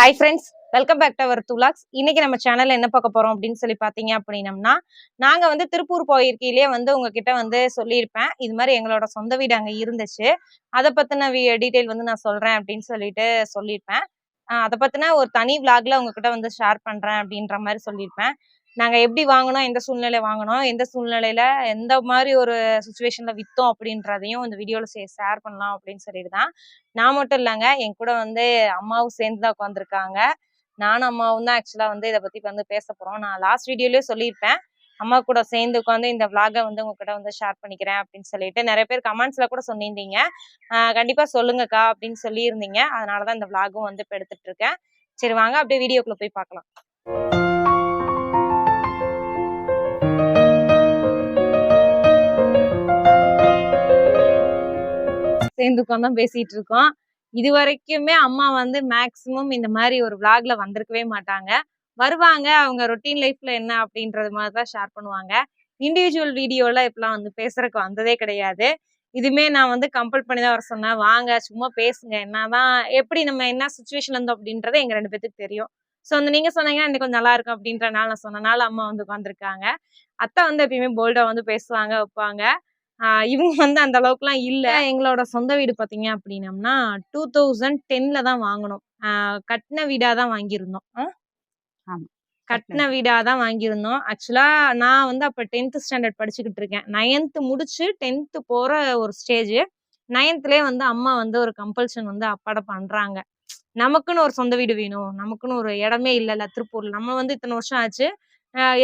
Hi friends welcome back to our துலாக்ஸ் இன்னைக்கு நம்ம சேனல்ல என்ன பார்க்க போறோம் அப்படின்னு சொல்லி பாத்தீங்க அப்படின்னம்னா நாங்க வந்து திருப்பூர் போயிருக்கையிலேயே வந்து உங்ககிட்ட வந்து சொல்லியிருப்பேன். இது மாதிரி எங்களோட சொந்த வீடு அங்க இருந்துச்சு. அதை பத்தின டீட்டெயில் வந்து நான் சொல்றேன் அப்படின்னு சொல்லிட்டு சொல்லியிருப்பேன். அதை பத்தின ஒரு தனி விளாக்ல உங்ககிட்ட வந்து ஷேர் பண்றேன் அப்படின்ற மாதிரி சொல்லியிருப்பேன். நாங்க எப்படி வாங்கினோம் எந்த சூழ்நிலை வாங்கினோம் எந்த சூழ்நிலையில எந்த மாதிரி ஒரு சுச்சுவேஷன்ல வித்தோம் அப்படின்றதையும் இந்த வீடியோல ஷேர் பண்ணலாம் அப்படின்னு சொல்லிட்டு தான். நான் மட்டும் இல்லைங்க என் கூட வந்து அம்மாவும் சேர்ந்து தான் உட்காந்துருக்காங்க நானும் அம்மாவும் தான் ஆக்சுவலா வந்து இதை பத்தி வந்து பேச போறோம். நான் லாஸ்ட் வீடியோலயே சொல்லியிருப்பேன். அம்மா கூட சேர்ந்து உட்காந்து இந்த விளாகை வந்து உங்ககிட்ட வந்து ஷேர் பண்ணிக்கிறேன் அப்படின்னு சொல்லிட்டு நிறைய பேர் கமெண்ட்ஸ்ல கூட சொல்லியிருந்தீங்க. கண்டிப்பாக கண்டிப்பா சொல்லுங்கக்கா அப்படின்னு சொல்லியிருந்தீங்க. அதனாலதான் இந்த விளாகும் வந்து இப்போ எடுத்துட்டு இருக்கேன். சரி வாங்க அப்படியே வீடியோக்குள்ள போய் பார்க்கலாம். சேர்ந்து உட்காந்து பேசிட்டு இருக்கோம். இது வரைக்குமே அம்மா வந்து மேக்சிமம் இந்த மாதிரி ஒரு விளாக்ல வந்திருக்கவே மாட்டாங்க. வருவாங்க அவங்க ரொட்டீன் லைஃப்ல என்ன அப்படின்றது மாதிரி தான் ஷேர் பண்ணுவாங்க. இண்டிவிஜுவல் வீடியோல இப்பெல்லாம் வந்து பேசுறதுக்கு வந்ததே கிடையாது. இதுமே நான் வந்து கம்பல் பண்ணி தான் வர சொன்னேன். வாங்க சும்மா பேசுங்க. என்னதான் எப்படி நம்ம என்ன சுச்சுவேஷன்ல இருந்தோம் அப்படின்றது எங்க ரெண்டு பேத்துக்கு தெரியும். ஸோ வந்து நீங்க சொன்னீங்க இன்னைக்கு கொஞ்சம் நல்லா இருக்கும் அப்படின்றனால நான் சொன்னனால அம்மா வந்து உட்காந்துருக்காங்க அத்தை வந்து எப்பயுமே போல்டா வந்து பேசுவாங்க வைப்பாங்க. இவங்க வந்து அந்த அளவுக்குலாம் இல்ல. எங்களோட சொந்த வீடு பாத்தீங்க அப்படின்னம்னா டூ தௌசண்ட் டென்ல தான் வாங்கினோம். கட்டின வீடா தான் வாங்கியிருந்தோம். ஆ? ஆமா. கட்டின வீடா. தான் வாங்கியிருந்தோம். ஆக்சுவலா நான் வந்து அப்ப டென்த் ஸ்டாண்டர்ட் படிச்சுக்கிட்டு இருக்கேன். நைன்த் முடிச்சு டென்த் போற ஒரு ஸ்டேஜ் நைன்த்லயே வந்து அம்மா வந்து ஒரு கம்பல்ஷன் வந்து அப்பாட பண்றாங்க. நமக்குன்னு ஒரு சொந்த வீடு வேணும். நமக்குன்னு ஒரு இடமே இல்லைல்ல திருப்பூர்ல. நம்ம வந்து இத்தனை வருஷம் ஆச்சு.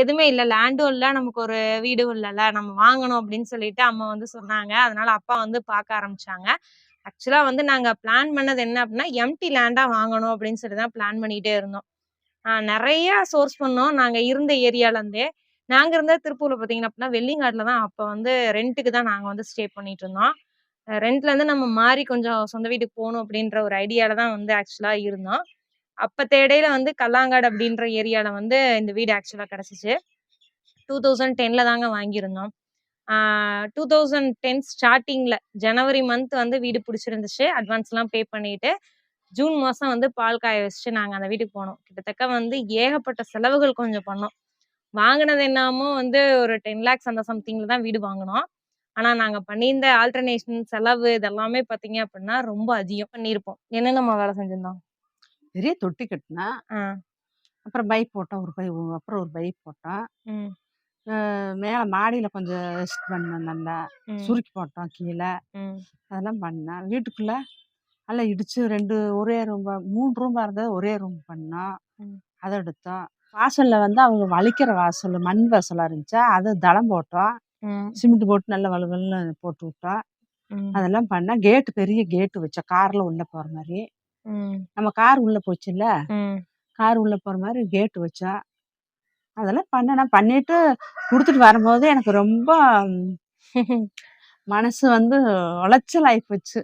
எதுவுமே இல்லை. லேண்டும் இல்லை. நமக்கு ஒரு வீடும் இல்லைல்ல. நம்ம வாங்கணும் அப்படின்னு சொல்லிட்டு அம்மா வந்து சொன்னாங்க. அதனால அப்பா வந்து பார்க்க ஆரம்பிச்சாங்க. ஆக்சுவலா வந்து நாங்க பிளான் பண்ணது என்ன அப்படின்னா எம்டி லேண்டா வாங்கணும் அப்படின்னு சொல்லி தான் பிளான் பண்ணிட்டே இருந்தோம். நிறைய சோர்ஸ் பண்ணோம். நாங்க இருந்த ஏரியால இருந்தே. நாங்க இருந்த திருப்பூர்ல பாத்தீங்கன்னா அப்படின்னா வெள்ளிங்காட்டுல தான் அப்ப வந்து ரெண்ட்டுக்கு தான் நாங்க வந்து ஸ்டே பண்ணிட்டு இருந்தோம். ரெண்ட்ல இருந்து நம்ம மாறி கொஞ்சம் சொந்த வீட்டுக்கு போகணும் அப்படின்ற ஒரு ஐடியால தான் வந்து ஆக்சுவலா இருந்தோம். அப்ப தேடையில வந்து கல்லாங்காடு அப்படின்ற ஏரியால வந்து இந்த வீடு ஆக்சுவலா கிடைச்சிச்சு. டூ தௌசண்ட் டென்ல தாங்க வாங்கியிருந்தோம். டூ தௌசண்ட் டென் ஸ்டார்டிங்ல ஜனவரி மந்த் வந்து வீடு பிடிச்சிருந்துச்சு. அட்வான்ஸ்லாம் பே பண்ணிட்டு ஜூன் மாசம் வந்து பால் காய வச்சுட்டு நாங்க அந்த வீட்டுக்கு போனோம். கிட்டத்தட்ட வந்து ஏகப்பட்ட செலவுகள் கொஞ்சம் பண்ணோம். வாங்கினது என்னமோ வந்து ஒரு டென் லேக்ஸ் அந்த சம்திங்ல தான் வீடு வாங்கினோம். ஆனா நாங்க பண்ணியிருந்த ஆல்டர்னேஷன் செலவு இதெல்லாமே பாத்தீங்க அப்படின்னா ரொம்ப அதிகம் பண்ணியிருப்போம். என்னென்னமா வேலை செஞ்சிருந்தோம் பெரிய தொட்டி கட்டினேன் அப்புறம் பைப் போட்டோம் ஒரு பை அப்புறம் ஒரு பைப் போட்டோம் மேலே மாடியில் கொஞ்சம் ரெஸ்ட் பண்ணேன் நல்லா. சுருக்கி போட்டோம் கீழே. அதெல்லாம் பண்ணேன். வீட்டுக்குள்ள நல்லா இடிச்சு ரெண்டு ஒரே ரூம் மூணு ரூம் இருந்தது ஒரே ரூம் பண்ணோம். அதை எடுத்தோம். வாசல்ல வந்து அவங்க வலிக்கிற வாசல் மண் வாசலாக இருந்துச்சா அது தளம் போட்டோம். சிமெண்ட் போட்டு நல்லா வலுவல்னு போட்டு விட்டோம். அதெல்லாம் பண்ணேன். கேட்டு பெரிய கேட்டு வச்சோம் காரில் உள்ளே போகிற மாதிரி. நம்ம கார் உள்ளே போச்சுல்ல. கார் உள்ள போற மாதிரி கேட் வச்சோம் அதெல்லாம் பண்ணேன். பண்ணிட்டு கொடுத்துட்டு வரும்போது எனக்கு ரொம்ப மனசு வந்து உளைச்சல் ஆகி போச்சு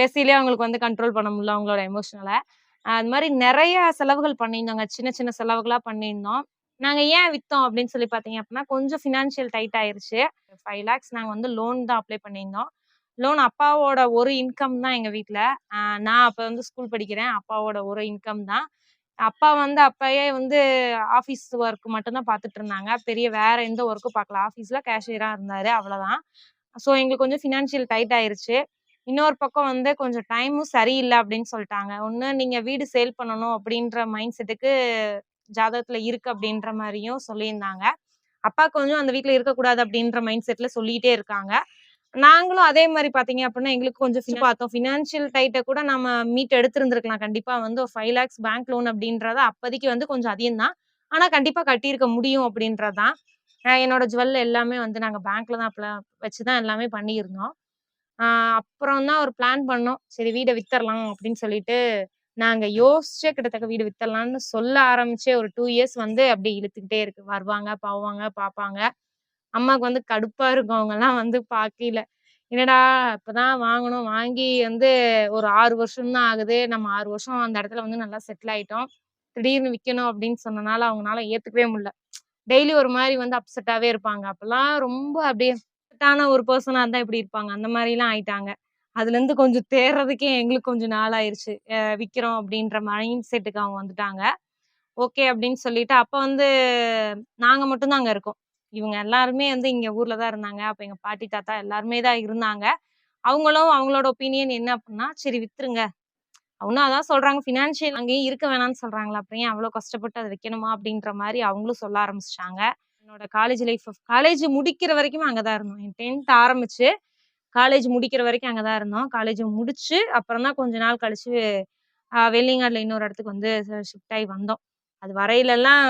பேசியிலே அவங்களுக்கு வந்து கண்ட்ரோல் பண்ண முடியல அவங்களோட எமோஷனல அது மாதிரி நிறைய செலவுகள் பண்ணியிருந்தோங்க. சின்ன சின்ன செலவுகளா பண்ணியிருந்தோம். நாங்க ஏன் வித்தோம் அப்படின்னு சொல்லி பாத்தீங்க அப்படின்னா கொஞ்சம் ஃபினான்ஷியல் டைட் ஆயிருச்சு. ஃபைவ் லேக்ஸ் நாங்க வந்து லோன் தான் அப்ளை பண்ணியிருந்தோம். லோன் அப்பாவோட ஒரு இன்கம் தான் எங்க வீட்டுல நான் அப்ப வந்து ஸ்கூல் படிக்கிறேன். அப்பாவோட ஒரு இன்கம் தான். அப்பா வந்து அப்பயே வந்து ஆஃபீஸ் ஒர்க் மட்டும்தான் பார்த்துட்டு இருந்தாங்க. பெரிய வேற எந்த ஒர்க்கும் பார்க்கல. ஆஃபீஸ்ல கேஷியரா இருந்தாரு. அவ்வளவுதான். ஸோ எங்களுக்கு கொஞ்சம் ஃபினான்ஷியல் டைட் ஆயிருச்சு. இன்னொரு பக்கம் வந்து கொஞ்சம் டைமும் சரியில்லை அப்படின்னு சொல்லிட்டாங்க. ஒன்று நீங்க வீடு சேல் பண்ணணும் அப்படின்ற மைண்ட் செட்டுக்கு ஜாதகத்துல இருக்கு அப்படின்ற மாதிரியும் சொல்லியிருந்தாங்க. அப்பா கொஞ்சம் அந்த வீட்டில் இருக்கக்கூடாது அப்படின்ற மைண்ட் செட்ல சொல்லிட்டே இருக்காங்க. நாங்களும் அதே மாதிரி பாத்தீங்க அப்படின்னா எங்களுக்கு கொஞ்சம் பார்த்தோம் ஃபினான்ஷியல் டைட்டை கூட நம்ம மீட் எடுத்திருந்திருக்கலாம். கண்டிப்பா வந்து ஒரு ஃபைவ் லேக்ஸ் பேங்க் லோன் அப்படின்றத அப்போதைக்கு வந்து கொஞ்சம் அதிகம் தான் ஆனா கண்டிப்பா கட்டியிருக்க முடியும் அப்படின்றதான் என்னோட ஜுவல் எல்லாமே வந்து நாங்க பேங்க்ல தான் apply- வச்சுதான் எல்லாமே பண்ணியிருந்தோம். அப்புறம் தான் ஒரு பிளான் பண்ணோம். சரி வீடை வித்தரலாம் அப்படின்னு சொல்லிட்டு நாங்க யோசிச்சே கிட்டத்தட்ட வீடு வித்தரலாம்னு சொல்ல ஆரம்பிச்சே ஒரு டூ இயர்ஸ் வந்து அப்படியே இழுத்துக்கிட்டே இருக்கு. வருவாங்க போவாங்க பார்ப்பாங்க அம்மாவுக்கு வந்து கடுப்பா இருக்கும். அவங்க எல்லாம் வந்து பார்க்கல என்னடா இப்பதான் வாங்கணும். வாங்கி வந்து ஒரு ஆறு வருஷம் தான் ஆகுது. நம்ம ஆறு வருஷம் அந்த இடத்துல வந்து நல்லா செட்டில் ஆயிட்டோம். திடீர்னு விற்கணும் அப்படின்னு சொன்னனால அவங்களால ஏத்துக்கவே முடியல. டெய்லி ஒரு மாதிரி வந்து அப்செட்டாவே இருப்பாங்க. அப்பெல்லாம் ரொம்ப அப்படியே upset ஒரு பர்சனா இருந்தா இப்படி இருப்பாங்க. அந்த மாதிரி எல்லாம் ஆயிட்டாங்க அதுலேருந்து கொஞ்சம் தேர்றதுக்கே எங்களுக்கு கொஞ்சம் நாள் ஆயிருச்சு. விற்கிறோம் விக்கிறோம் அப்படின்ற மைண்ட் செட்டுக்கு அவங்க வந்துட்டாங்க. ஓகே அப்படின்னு சொல்லிட்டு அப்ப வந்து நாங்க மட்டும் தான் அங்க இருக்கோம். இவங்க எல்லாருமே வந்து இங்க ஊர்ல தான் இருந்தாங்க. அப்ப எங்க பாட்டி, தாத்தா எல்லாருமே தான் இருந்தாங்க. அவங்களும் அவங்களோட ஒப்பீனியன் என்ன அப்படின்னா, "சரி வித்துருங்க. அவனும் அதான் சொல்றாங்க ஃபினான்ஷியல் அங்கேயும் இருக்க வேணாம்னு சொல்றாங்களா, அப்புறம் அவ்வளோ கஷ்டப்பட்டு அதை வைக்கணுமா?" அப்படின்ற மாதிரி அவங்களும் சொல்ல ஆரம்பிச்சிட்டாங்க என்னோட காலேஜ் லைஃப் காலேஜ் முடிக்கிற வரைக்கும் அங்கதான் இருந்தோம். என் 10த் ஆரம்பிச்சு, காலேஜ் முடிக்கிற வரைக்கும் அங்கதான் இருந்தோம். காலேஜ் முடிச்சு, அப்புறம் தான் கொஞ்ச நாள் கழிச்சு அ இன்னொரு இடத்துக்கு வந்து ஷிஃப்ட் ஆகி வந்தோம். அது வரையிலெல்லாம்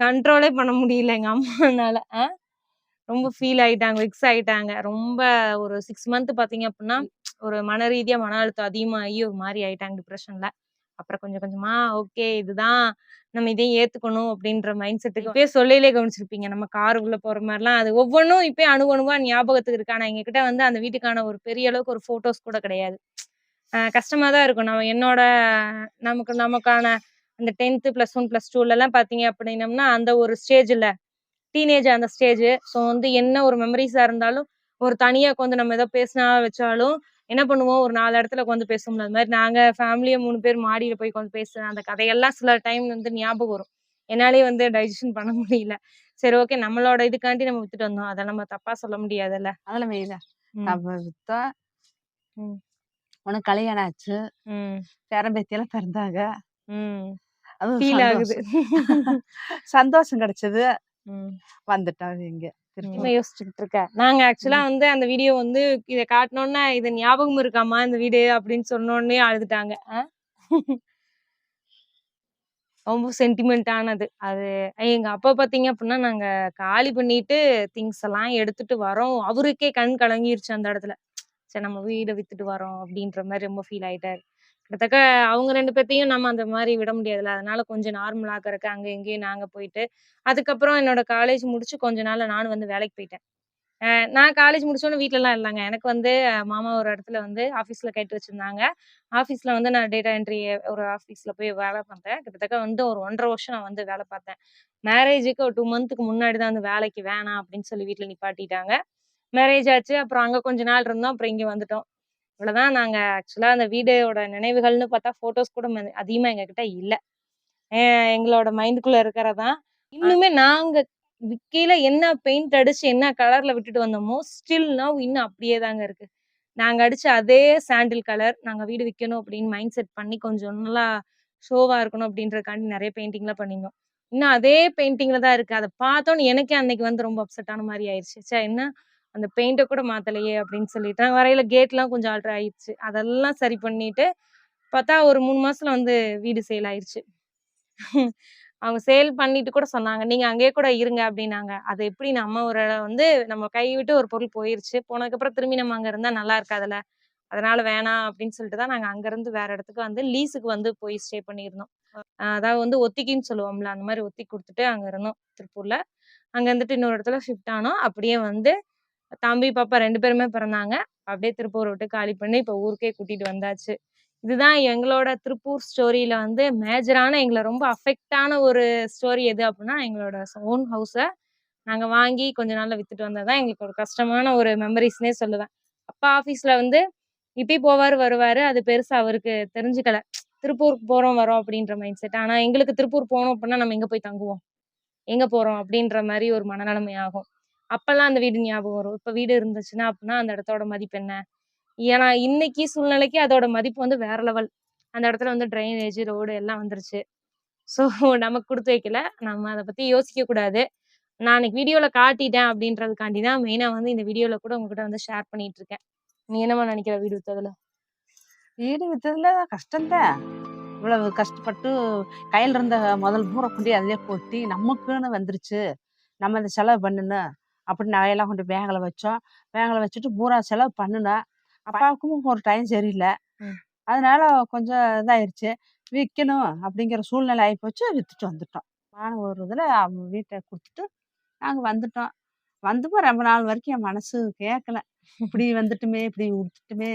கண்ட்ரோலே பண்ண முடியல எங்க அம்மானால. ரொம்ப ஃபீல் ஆயிட்டாங்க, வெக்ஸ் ஆயிட்டாங்க. ரொம்ப ஒரு 6 மந்த் பார்த்தீங்க அப்படின்னா, ஒரு மன ரீதியா மன அழுத்தம் அதிகமாகி ஒரு மாரி ஆயிட்டாங்க டிப்ரஷன்ல. அப்புறம் கொஞ்சம் கொஞ்சமா ஓகே இதுதான் நம்ம இதையும் ஏத்துக்கணும் அப்படின்ற மைண்ட் செட்டுக்கு இப்பயே சொல்லையிலே கவனிச்சிருப்பீங்க. நம்ம கார் உள்ள போற மாரிலாம் அது ஒவ்வொன்னும் இப்பயே அணு அணுவா ஞாபகத்துக்கு இருக்கு. ஆனா எங்ககிட்ட வந்து அந்த வீட்டுக்கான ஒரு பெரிய அளவுக்கு ஒரு ஃபோட்டோஸ் கூட கிடையாது. கஷ்டமா தான் இருக்கும். நம்ம என்னோட நமக்கு நமக்கான அந்த 10த், +1, +2லலாம் பார்த்தீங்க அப்படின்னம்னா, அந்த ஒரு ஸ்டேஜ்ல டீனேஜ் அந்த ஸ்டேஜ். ஸோ வந்து என்ன ஒரு மெமரீஸா இருந்தாலும், ஒரு தனியா உட்காந்து நம்ம ஏதோ பேசினா வச்சாலும், என்ன பண்ணுவோம், ஒரு 4 இடத்துல உட்காந்து பேசுவோம்ல. அது மாரி நாங்க ஃபேமிலியா 3 பேர் மாடியில போய் உட்காந்து பேசுன அந்த கதையெல்லாம் சில டைம் வந்து ஞாபகம் வரும். என்னாலயே வந்து டைஜஷன் பண்ண முடியல. சரி ஓகே நம்மளோட இதுக்காண்டி நம்ம வித்துட்டு வந்தோம். அத நம்ம தப்பா சொல்ல முடியாதுல்ல. அதெல்லாம் மெயினா. ம். நம்ம வித்தோம். ம். உனக்கு கல்யாணம் ஆச்சு. ம். பேரன் பேத்தியெல்லாம் பிறந்தாங்க. ஃபீல் ஆகுது. சந்தோஷம். கிடைச்சது. ம். வந்துட்டோம் இங்க. யோசிச்சுக்கிட்டு இருக்க? நாங்க ஆக்சுவலா. வந்து அந்த வீடியோ வந்து இத காட்டுனோனே, "இது ஞாபகம் இருக்காம்மா இந்த வீடு?" அப்படின்னு சொன்னோனே அழுதுட்டாங்க. ரொம்ப சென்டிமெண்ட் ஆனது. அது எங்க அப்பா பார்த்தீங்க அப்படின்னா, நாங்க காலி பண்ணிட்டு திங்ஸ் எல்லாம் எடுத்துட்டு வரோம். அவருக்கே கண் கலங்கிருச்சு அந்த இடத்துல. சரி நம்ம வீட வித்துட்டு வரோம் அப்படின்ற மாரி ரொம்ப ஃபீல் ஆயிட்டாரு. கிட்டத்தட்ட அவங்க ரெண்டு பேர்த்தையும் நம்ம அந்த மாதிரி விட முடியாதுல்ல. அதனால கொஞ்சம் நார்மல் ஆக்கறக்கு அங்க இங்கேயும் நாங்க போயிட்டு, அதுக்கப்புறம் என்னோட காலேஜ் முடிச்சு கொஞ்ச நாள்ல நானும் வந்து வேலைக்கு போயிட்டேன். நான் காலேஜ் முடிச்சோன்னு வீட்டிலலாம் இல்லைங்க எனக்கு வந்து அஹ், மாமா ஒரு இடத்துல வந்து ஆஃபீஸில் கேட்டு வச்சுருந்தாங்க ஆஃபீஸில் வந்து நான் டேட்டா என்ட்ரி ஒரு ஆஃபீஸில் போய் வேலை பார்த்தேன். கிட்டத்தட்ட வந்து ஒரு 1 1/2 வருஷம் நான் வந்து வேலை பார்த்தேன். மேரேஜுக்கு ஒரு டூ மந்த்துக்கு முன்னாடி தான் வந்து வேலைக்கு வேணாம் அப்படின்னு சொல்லி வீட்டில் நிப்பாட்டிட்டாங்க. மேரேஜ் ஆச்சு. அப்புறம் அங்கே கொஞ்ச நாள் இருந்தோம். அப்புறம் இங்கே வந்துட்டோம். இவ்வளவுதான் நாங்க ஆக்சுவலா அந்த வீடோட நினைவுகள்னு பார்த்தா ஃபோட்டோஸ் கூட ம அதிகமா எங்ககிட்ட இல்ல. எங்களோட மைண்டுக்குள்ளே இருக்கிறதான். இன்னுமே நாங்க விக்கையில என்ன பெயிண்ட் அடிச்சு என்ன கலர்ல விட்டுட்டு வந்தோமோ, ஸ்டில் நவ் இன்னும் அப்படியே தாங்க இருக்கு. நாங்க அடிச்ச அதே சாண்டில் கலர் நாங்க வீடு விற்கணும் அப்படின்னு மைண்ட் செட் பண்ணி கொஞ்சம் நல்லா ஷோவா இருக்கணும் அப்படின்றதுக்காண்டி நிறைய பெயிண்டிங்லாம் பண்ணியிருந்தோம். இன்னும் அதே பெயிண்டிங்ல தான் இருக்கு. அதை பார்த்தோன்னு எனக்கே அன்னைக்கு வந்து ரொம்ப அப்செட் ஆன மாரி சே என்ன அந்த பெயிண்டை கூட மாற்றலையே அப்படின்னு சொல்லிட்டு. நாங்கள் வரையில கேட்லாம் கொஞ்சம் ஆல்ட்ரு ஆயிடுச்சு அதெல்லாம் சரி பண்ணிட்டு, பார்த்தா ஒரு மூணு மாசத்துல வந்து வீடு சேல் ஆயிடுச்சு அவங்க சேல் பண்ணிட்டு கூட சொன்னாங்க. "நீங்க அங்கேயே கூட இருங்க" அப்படின்னாங்க. அது எப்படி நம்ம ஒரு வந்து நம்ம கைவிட்டு ஒரு பொருள் போயிருச்சு. போனதுக்கப்புறம் திரும்பி நம்ம அங்க இருந்தா நல்லா இருக்காதுல்ல. அதனால வேணாம் அப்படின்னு சொல்லிட்டு தான் நாங்க அங்கருந்து வேற இடத்துக்கு வந்து லீஸுக்கு வந்து போய் ஸ்டே பண்ணியிருந்தோம். அதாவது வந்து ஒத்திக்கின்னு சொல்லுவோம்ல, அந்த மாதிரி ஒத்தி கொடுத்துட்டு அங்க இருந்தோம் திருப்பூர்ல. அங்க இருந்துட்டு இன்னொரு இடத்துல ஷிஃப்ட் ஆனோம். அப்படியே வந்து தம்பி, பாப்பா ரெண்டு பேருமே பிறந்தாங்க. அப்படியே திருப்பூர் விட்டு காலி பண்ணி இப்போ ஊருக்கே கூட்டிட்டு வந்தாச்சு. இதுதான் எங்களோட திருப்பூர் ஸ்டோரியில வந்து மேஜரான எங்களை ரொம்ப அஃபெக்டான ஒரு ஸ்டோரி எது அப்படின்னா எங்களோட ஓன் ஹவுஸை நாங்கள் வாங்கி கொஞ்ச நாள்ல வித்துட்டு வந்தால் தான் எங்களுக்கு ஒரு கஷ்டமான ஒரு மெமரிஸ்னே சொல்லுவேன். அப்பா ஆஃபீஸ்ல வந்து இப்பயும் போவார் வருவார் அது பெருசாக அவருக்கு தெரிஞ்சுக்கல. திருப்பூருக்கு போறோம், வரோம் அப்படின்ற மைண்ட் செட். ஆனா எங்களுக்கு திருப்பூர் போனோம் அப்படின்னா நம்ம எங்க போய் தங்குவோம்? எங்க போறோம்? அப்படின்ற மாதிரி ஒரு மனநிலைமை ஆகும். அப்பெல்லாம் அந்த வீடு ஞாபகம் வரும். இப்ப வீடு இருந்துச்சுன்னா அப்படின்னா அந்த இடத்தோட மதிப்பு என்ன? ஏன்னா இன்னைக்கு சூழ்நிலைக்கு அதோட மதிப்பு வந்து வேற லெவல். அந்த இடத்துல வந்து ட்ரைனேஜ், ரோடு எல்லாம் வந்துருச்சு. ஸோ நமக்கு கொடுத்து வைக்கல. நம்ம அதை பத்தி யோசிக்க கூடாது. நான் அன்னைக்கு வீடியோல காட்டிட்டேன் அப்படின்றதுக்காண்டி தான் மெயினா வந்து இந்த வீடியோல கூட உங்ககிட்ட வந்து ஷேர் பண்ணிட்டு இருக்கேன். நீ என்னமா நினைக்கிற வீடு வித்ததுல? வீடு வித்ததுல கஷ்டம் தான். இவ்வளவு கஷ்டப்பட்டு கையில் இருந்த முதல் பூரா கொண்டு அதிலே கொட்டி, நமக்குன்னு வந்துருச்சு. நம்ம இந்த செலவு பண்ணணும். அப்படின்னு நகையெல்லாம் கொண்டு பேங்க்ல வச்சோம். பேங்க்ல வச்சுட்டு பூரா செலவு பண்ணுனோம். அப்பாவுக்கும் ஒரு டைம் சரியில்ல. அதனால கொஞ்சம் இதாயிருச்சு. விக்கணும் அப்படிங்கிற சூழ்நிலை ஆயிப்போச்சு. வித்துட்டு வந்துட்டோம். வான ஒரு இதுல அவங்க வீட்ட குடுத்துட்டு நாங்க வந்துட்டோம். வந்துமே ரொம்ப நாள் வரைக்கும் என் மனசு கேட்கல. இப்படி வந்துட்டுமே, இப்படி விட்டுட்டுமே,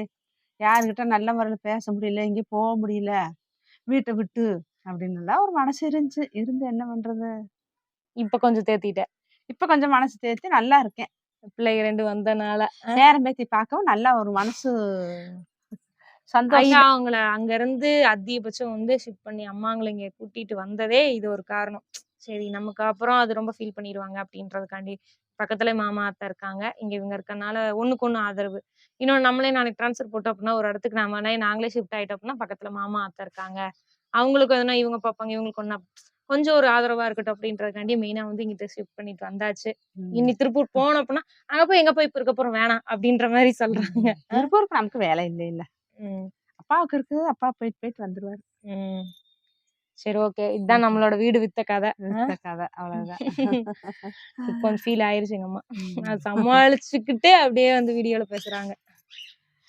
யாருகிட்ட நல்ல முறையில பேச முடியல, எங்கேயும் போ முடியல, வீட்ட விட்டு அப்படின்னுலாம் ஒரு மனசு இருந்துச்சு. இருந்து என்ன பண்றது? இப்ப கொஞ்சம் தேத்திட்ட. இப்ப கொஞ்சம் மனசு தேத்தி நல்லா இருக்கேன். பிள்ளைங்க ரெண்டு வந்தனால. பேரன் பேத்தி பார்க்கவும் நல்லா ஒரு மனசு சந்தோஷம். அவங்கள அங்க இருந்து அதிகபட்சம் வந்து ஷிஃப்ட் பண்ணி அம்மாங்களை இங்க கூட்டிட்டு வந்ததே இது ஒரு காரணம். சரி நமக்கு அப்புறம் அது ரொம்ப ஃபீல் பண்ணிடுவாங்க அப்படின்றதுக்காண்டி. பக்கத்துல மாமா அத்தை இருக்காங்க. இங்க இவங்க இருக்கறனால ஒண்ணுக்கு ஒண்ணு ஆதரவு. இன்னொன்னு நம்மளே நாளைக்கு ட்ரான்ஸ்ஃபர் போட்டோம் அப்படின்னா ஒரு இடத்துக்கு நாம நாங்களே ஷிஃப்ட் ஆயிட்டோம் அப்படின்னா பக்கத்துல மாமா அத்தை இருக்காங்க. அவங்களுக்கு எதுனா இவங்க பார்ப்பாங்க இவங்களுக்கு ஒண்ணா கொஞ்சம் ஒரு ஆதரவா இருக்கட்டும் அப்படின்றதுக்காண்டி மெயினா வந்து இங்கிட்ட ஷிஃப்ட் பண்ணிட்டு வந்தாச்சு. இனி திருப்பூர் போனோம் அப்படின்னா அங்க போய் எங்க போய் இப்ப இருக்க போறோம்? வேணாம் அப்படின்ற மாதிரி சொல்றாங்க. திருப்பூருக்கு நமக்கு வேலை இல்லை இல்ல. அப்பாவுக்கு இருக்கு அப்பா போயிட்டு போயிட்டு வந்துருவாரு. சரி ஓகே. இதுதான் நம்மளோட வீடு வித்த கதை. வித்த கதை அவ்வளவுதான். கொஞ்சம் ஃபீல் ஆயிருச்சு எங்க அம்மா. அது சமாளிச்சுக்கிட்டு அப்படியே வந்து வீடியோல பேசுறாங்க.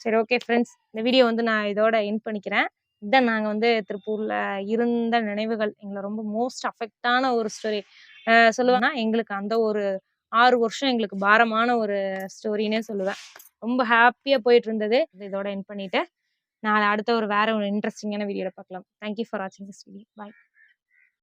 சரி ஓகே ஃப்ரெண்ட்ஸ் இந்த வீடியோ வந்து நான் இதோட என் பண்ணிக்கிறேன். இதான் நாங்கள் வந்து திருப்பூரில் இருந்த நினைவுகள் எங்களை ரொம்ப மோஸ்ட் அஃபெக்டான ஒரு ஸ்டோரி சொல்லுவேன்னா எங்களுக்கு அந்த ஒரு ஆறு வருஷம் எங்களுக்கு பாரமான ஒரு ஸ்டோரினே சொல்லுவேன். ரொம்ப ஹாப்பியாக போயிட்டு இருந்தது. இதோட என் பண்ணிட்டு நாளை அடுத்த ஒரு வேற ஒரு இன்ட்ரெஸ்டிங்கான வீடியோவில் பார்க்கலாம் தேங்க்யூ ஃபார் வாட்சிங் திஸ் வீடியோ பாய்